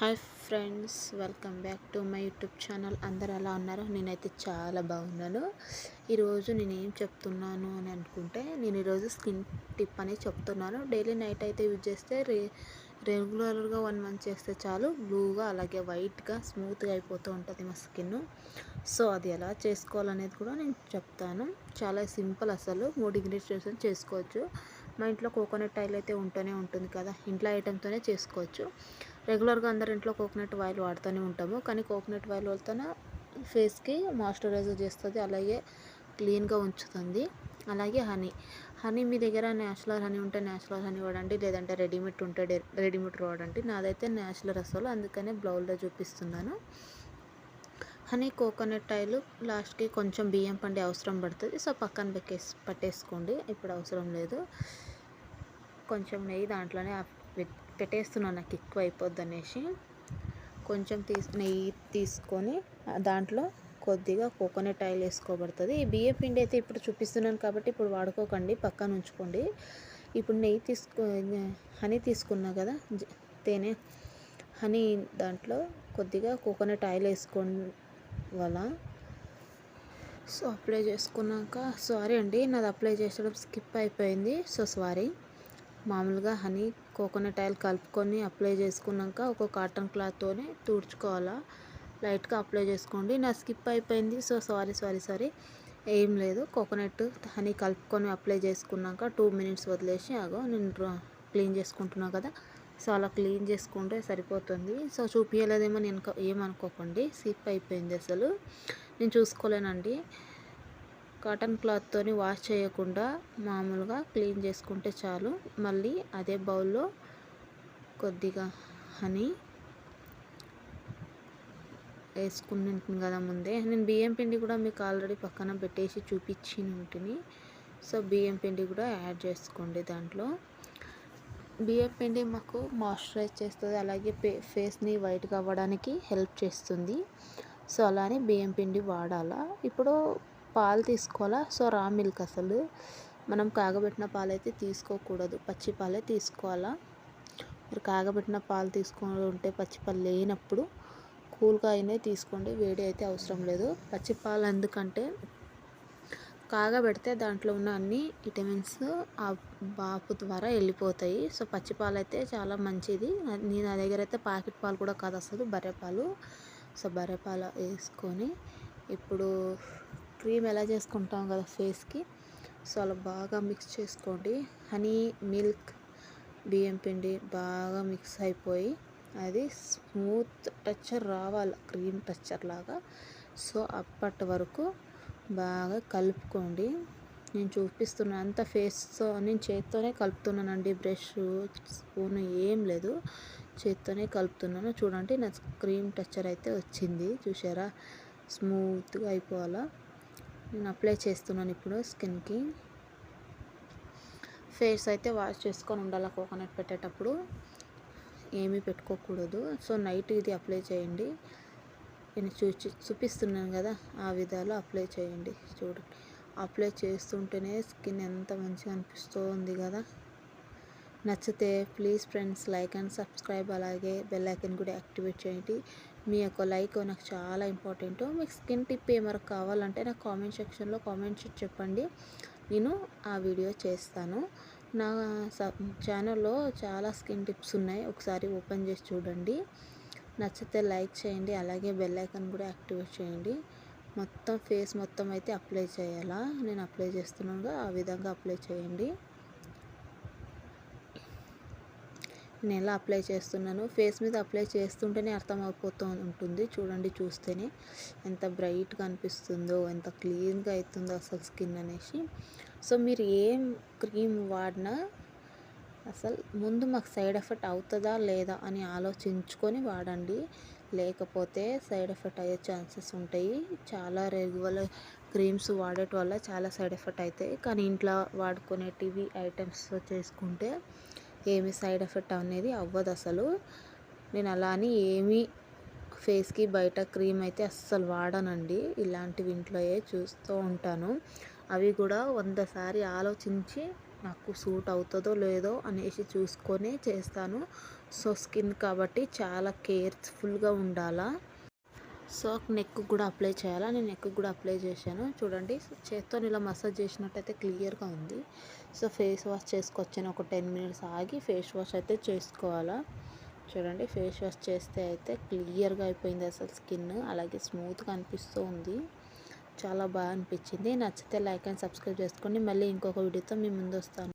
Hi friends welcome back to my YouTube channel. అందరు ఎలా ఉన్నారో? నేనైతే చాలా బాగున్నాను. ఈరోజు నేను ఏం చెప్తున్నాను అని అనుకుంటే నేను ఈరోజు స్కిన్ టిప్ అనేది చెప్తున్నాను. డైలీ నైట్ అయితే యూజ్ చేస్తే రే రెగ్యులర్గా వన్ మంత్ చేస్తే చాలు బ్లూగా అలాగే వైట్గా స్మూత్గా అయిపోతూ ఉంటుంది మా స్కిన్. సో అది ఎలా చేసుకోవాలనేది కూడా నేను చెప్తాను. చాలా సింపుల్ అసలు. మూడు ఇంగ్రీడియంట్స్ చేసుకోవచ్చు. మా ఇంట్లో కోకోనట్ ఆయిల్ అయితే ఉంటూనే ఉంటుంది కదా. ఇంట్లో ఐటెంతోనే చేసుకోవచ్చు. రెగ్యులర్గా అందరి ఇంట్లో కోకోనట్ ఆయిల్ వాడుతూనే ఉంటాము. కానీ కోకోనట్ ఆయిల్ వల్ల ఫేస్కి మాయిశ్చరైజర్ చేస్తుంది. అలాగే క్లీన్గా ఉంచుతుంది. అలాగే హనీ. హనీ మీ దగ్గర న్యాచురల్ హనీ ఉంటే న్యాచురల్ హనీ వాడండి. లేదంటే రెడీమేడ్ ఉంటే రెడీమేడ్ వాడండి. నాదైతే న్యాచురల్ అసలు అందుకనే బ్లౌజ్లో చూపిస్తున్నాను. హనీ కోకోనట్ ఆయిల్ లాస్ట్కి కొంచెం బియ్యం పండి అవసరం పడుతుంది. సో పక్కన పెట్టేసి పట్టేసుకోండి. ఇప్పుడు అవసరం లేదు. కొంచెం నెయ్యి దాంట్లోనే పెట్టేస్తున్నాను నాకు ఎక్కువ అయిపోద్ది అనేసి కొంచెం తీసు నెయ్యి తీసుకొని దాంట్లో కొద్దిగా కోకోనట్ ఆయిల్ వేసుకోబడుతుంది. ఈ బియ్యం పిండి అయితే ఇప్పుడు చూపిస్తున్నాను కాబట్టి ఇప్పుడు వాడుకోకండి పక్కన ఉంచుకోండి. ఇప్పుడు నెయ్యి తీసుకో హనీ తీసుకున్నా కదా తేనె హనీ దాంట్లో కొద్దిగా కోకోనట్ ఆయిల్ వేసుకోండి వల్ల. సో అప్లై చేసుకున్నాక సారీ అండి నాది అప్లై చేసడం స్కిప్ అయిపోయింది. So sorry. మామూలుగా హనీ కోకోనట్ ఆయిల్ కలుపుకొని అప్లై చేసుకున్నాక ఒక కాటన్ క్లాత్తోనే తుడుచుకోవాలా. లైట్గా అప్లై చేసుకోండి. నా స్కిప్ అయిపోయింది. So sorry sorry sorry. ఏం లేదు. కోకోనట్ హనీ కలుపుకొని అప్లై చేసుకున్నాక టూ మినిట్స్ వదిలేసి అగో నేను క్లీన్ చేసుకుంటున్నా కదా. సో అలా క్లీన్ చేసుకుంటే సరిపోతుంది. సో చూపించలేదేమో నేను ఏమనుకోకండి స్కిప్ అయిపోయింది అసలు. నేను చూసుకోలేనండి. కాటన్ క్లాత్తో వాష్ చేయకుండా మామూలుగా క్లీన్ చేసుకుంటే చాలు. మళ్ళీ అదే బౌల్లో కొద్దిగా హనీ వేసుకుంటుంది కదా ముందే. నేను బియ్యం పిండి కూడా మీకు ఆల్రెడీ పక్కన పెట్టేసి చూపించి ఉంటుంది సో బియ్యం పిండి కూడా యాడ్ చేసుకోండి దాంట్లో. బియ్యం పిండి మాకు మాయిశ్చరైజ్ చేస్తుంది. అలాగే ఫేస్ని వైట్గా అవ్వడానికి హెల్ప్ చేస్తుంది. సో అలానే బియ్యం పిండి వాడాలా. ఇప్పుడు పాలు తీసుకోవాలా? సో రా మిల్క్ అసలు. మనం కాగబెట్టిన పాలు అయితే తీసుకోకూడదు. పచ్చి పాలే తీసుకోవాలా? మీరు కాగబెట్టిన పాలు తీసుకొని ఉంటే పచ్చి పాలు లేనప్పుడు కూల్గా అయినా తీసుకోండి. వేడి అయితే అవసరం లేదు. పచ్చి పాలు ఎందుకంటే కాగబెడితే దాంట్లో ఉన్న అన్ని విటమిన్స్ ఆ బాపు ద్వారా వెళ్ళిపోతాయి. సో పచ్చి పాలు అయితే చాలా మంచిది. నేను నా దగ్గర అయితే ప్యాకెట్ పాలు కూడా కాదు అసలు బర్రెపాలు సో బర్రెపాలు వేసుకొని ఇప్పుడు క్రీమ్ ఎలా చేసుకుంటాం కదా ఫేస్కి? సో అలా బాగా మిక్స్ చేసుకోండి. హనీ మిల్క్ బియ్యం పిండి బాగా మిక్స్ అయిపోయి అది స్మూత్ టచ్చర్ రావాలి క్రీమ్ టచ్చర్ లాగా. సో అప్పటి వరకు బాగా కలుపుకోండి. నేను చూపిస్తున్నా అంత ఫేస్తో నేను చేత్తోనే కలుపుతున్నానండి బ్రష్ స్పూన్ ఏం లేదు. చేత్తోనే కలుపుతున్నాను. చూడండి నా క్రీమ్ టచ్చర్ అయితే వచ్చింది. చూసారా స్మూత్గా అయిపోవాలా? నేను అప్లై చేస్తున్నాను ఇప్పుడు స్కిన్కి. ఫేస్ అయితే వాష్ చేసుకొని ఉండాలి కోకోనట్ పెట్టేటప్పుడు. ఏమీ పెట్టుకోకూడదు. సో నైట్ ఇది అప్లై చేయండి. నేను చూచి చూపిస్తున్నాను కదా ఆ విధాలు అప్లై చేయండి. చూడండి అప్లై చేస్తుంటేనే స్కిన్ ఎంత మంచిగా అనిపిస్తుంది కదా. నచ్చితే please friends like and subscribe అలాగే బెల్ ఐకన్ కూడా యాక్టివేట్ చేయండి. మీ యొక్క లైక్ నాకు చాలా ఇంపార్టెంట్ మీకు స్కిన్ టిప్ ఏమైనా కావాలంటే నాకు కామెంట్ సెక్షన్లో కామెంట్ చెప్పండి. నేను ఆ వీడియో చేస్తాను. నా ఛానల్లో చాలా స్కిన్ టిప్స్ ఉన్నాయి. ఒకసారి ఓపెన్ చేసి చూడండి. నచ్చితే లైక్ చేయండి. అలాగే బెల్ ఐకన్ కూడా యాక్టివేట్ చేయండి. మొత్తం ఫేస్ మొత్తం అయితే అప్లై చేయాలా? నేను అప్లై చేస్తున్నాను ఆ విధంగా అప్లై చేయండి. నేను ఎలా అప్లై చేస్తున్నాను. ఫేస్ మీద అప్లై చేస్తుంటేనే అర్థమైపోతూ ఉంటుంది. చూడండి చూస్తేనే ఎంత బ్రైట్గా అనిపిస్తుందో ఎంత క్లీన్గా అవుతుందో అసలు స్కిన్ అనేసి. సో మీరు ఏం క్రీమ్ వాడినా అసలు ముందు మాకు సైడ్ ఎఫెక్ట్ అవుతుందా లేదా అని ఆలోచించుకొని వాడండి. లేకపోతే సైడ్ ఎఫెక్ట్ అయ్యే ఛాన్సెస్ ఉంటాయి. చాలా రెగ్యులర్ క్రీమ్స్ వాడేట వల్ల చాలా సైడ్ ఎఫెక్ట్ అవుతాయి కానీ ఇంట్లో వాడుకునే టీవీ ఐటమ్స్ చేసుకుంటే ఏమి సైడ్ ఎఫెక్ట్ అనేది అవ్వదు అసలు. నేను అలా అని ఏమీ ఫేస్కి బయట క్రీమ్ అయితే అస్సలు వాడనండి. ఇలాంటివి ఇంట్లో చూస్తూ ఉంటాను. అవి కూడా వంద సారి ఆలోచించి నాకు సూట్ అవుతుందో లేదో అనేసి చూసుకొని చేస్తాను. సో స్కిన్ కాబట్టి చాలా కేర్ఫుల్గా ఉండాలా. సో నెక్ కూడా అప్లై చేయాలా? నేను నెక్ కూడా అప్లై చేశాను. చూడండి చేత్తో ఇలా మసాజ్ చేసినట్టయితే క్లియర్గా ఉంది. సో ఫేస్ వాష్ చేసుకొచ్చాను ఒక టెన్ మినిట్స్ ఆగి ఫేస్ వాష్ అయితే చేసుకోవాలా? చూడండి ఫేస్ వాష్ చేస్తే అయితే క్లియర్గా అయిపోయింది అసలు స్కిన్ అలాగే స్మూత్గా అనిపిస్తూ ఉంది. చాలా బాగా అనిపించింది. నచ్చితే లైక్ అండ్ సబ్స్క్రైబ్ చేసుకోండి. మళ్ళీ ఇంకొక వీడియోతో మీ ముందు వస్తాను.